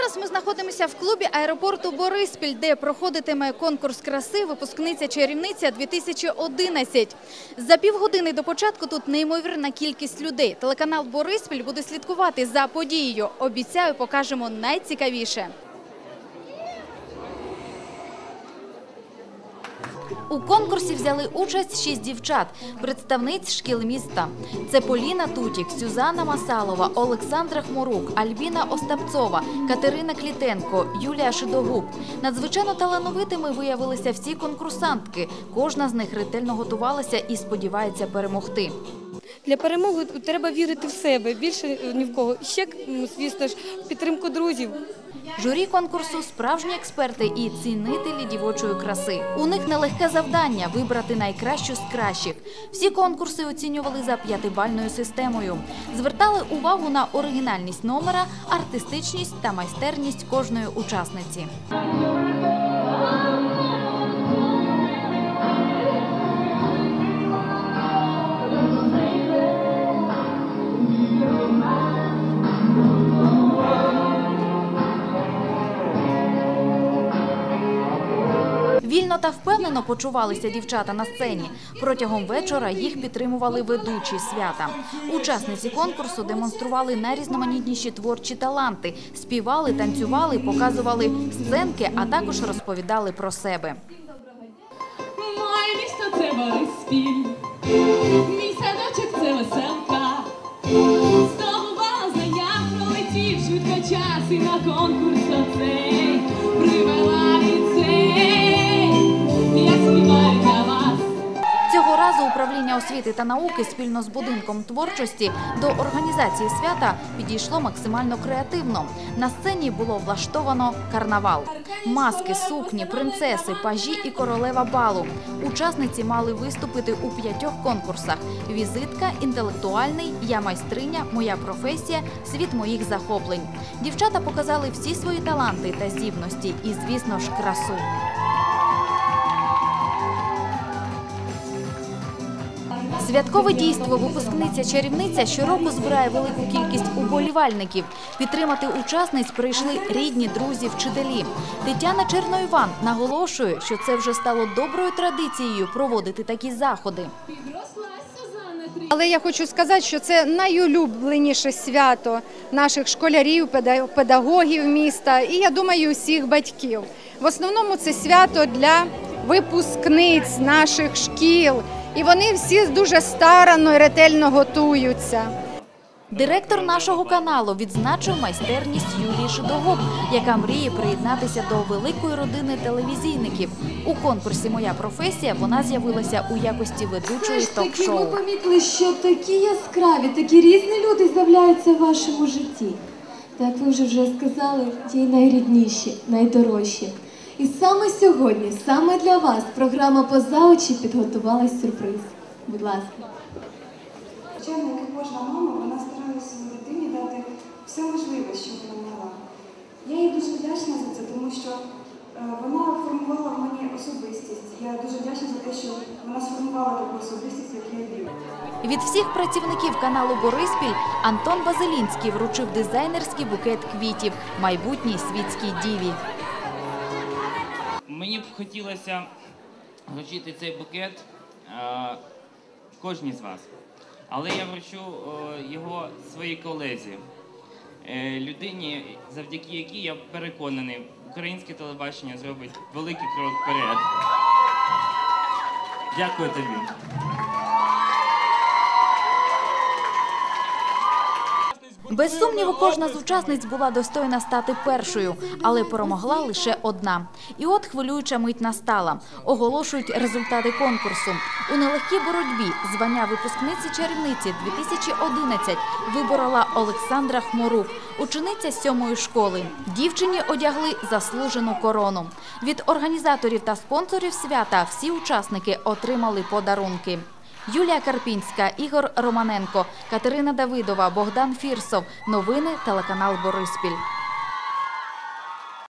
Зараз ми знаходимося в клубі аеропорту Бориспіль, де проходитиме конкурс краси випускниця чарівниця 2011. За півгодини до початку тут неймовірна кількість людей. Телеканал Бориспіль буде слідкувати за подією. Обіцяю, покажемо найцікавіше. У конкурсі взяли участь шість дівчат, представниць шкіл міста. Це Поліна Тутік, Сюзанна Масалова, Олександра Хмурук, Альбіна Остапцова, Катерина Клітенко, Юлія Шидогуб. Надзвичайно талановитими виявилися всі конкурсантки. Кожна з них ретельно готувалася і сподівається перемогти. Для перемоги треба вірити в себе більше ні в кого. Ще, звісно ж, підтримку друзів. Журі конкурсу справжні експерти і цінителі дівочої краси. У них нелегке завдання вибрати найкращу з кращих. Всі конкурси оцінювали за п'ятибальною системою. Звертали увагу на оригінальність номера, артистичність та майстерність кожної учасниці. Вільно та впевнено почувалися дівчата на сцені. Протягом вечора їх підтримували ведучі свята. Учасниці конкурсу демонстрували найрізноманітніші творчі таланти, співали, танцювали, показували сценки, а також розповідали про себе. Моє місто це Бориспіль, мій садочок це веселка. З того база я пролетів швидко час і на конкурс оцей освіти та науки спільно з будинком творчості до організації свята підійшло максимально креативно. На сцені було влаштовано карнавал. Маски, сукні, принцеси, пажі і королева балу. Учасниці мали виступити у п'ятьох конкурсах: візитка, інтелектуальний, я майстриня, моя професія, світ моїх захоплень. Дівчата показали всі свої таланти та здібності і, звісно ж, красу. Святкове дійство випускниця чарівниця щороку збирає велику кількість уболівальників. Підтримати учасниць прийшли рідні, друзі, вчителі. Тетяна Черноїван наголошує, що це вже стало доброю традицією проводити такі заходи. Але я хочу сказати, що це найулюбленіше свято наших школярів, педа- педагогів міста і я думаю, усіх батьків. В основному це свято для випускниць наших шкіл, і вони всі дуже старанно і ретельно готуються. Директор нашого каналу відзначив майстерність Юлії Шидогуб, яка мріє приєднатися до великої родини телевізійників. У конкурсі Моя професія вона з'явилася у якості ведучої таки, ми помітили, що такі яскраві, такі різні люди з'являються в вашому житті. Так ви вже вже сказали, ті найрідніші, найдорожчі. І саме сьогодні, саме для вас, програма «Поза очі» підготувала сюрприз. Будь ласка. Звичайно, як і кожна мама, вона старалася своїй дитині дати все можливе, що вона могла. Я їй дуже вдячна за це, тому що е, вона формувала в мені особистість. Я дуже вдячна за те, що вона сформувала таку особистість, як я вірю. Від всіх працівників каналу Бориспіль Антон Базилінський вручив дизайнерський букет квітів майбутній світській діві. Хотілося вручити цей букет е, кожній з вас. Але я вручу е, його своїй колезі, е, людині, завдяки якій я переконаний, українське телебачення зробить великий крок вперед. Дякую тобі. Без сумніву, кожна з учасниць була достойна стати першою, але перемогла лише одна. І от хвилююча мить настала. Оголошують результати конкурсу. У нелегкій боротьбі звання випускниці чарівниці 2011 виборола Олександра Хморук, учениця сьомої школи. Дівчині одягли заслужену корону. Від організаторів та спонсорів свята всі учасники отримали подарунки. Юлія Карпінська, Ігор Романенко, Катерина Давидова, Богдан Фірсов. Новини телеканал Бориспіль.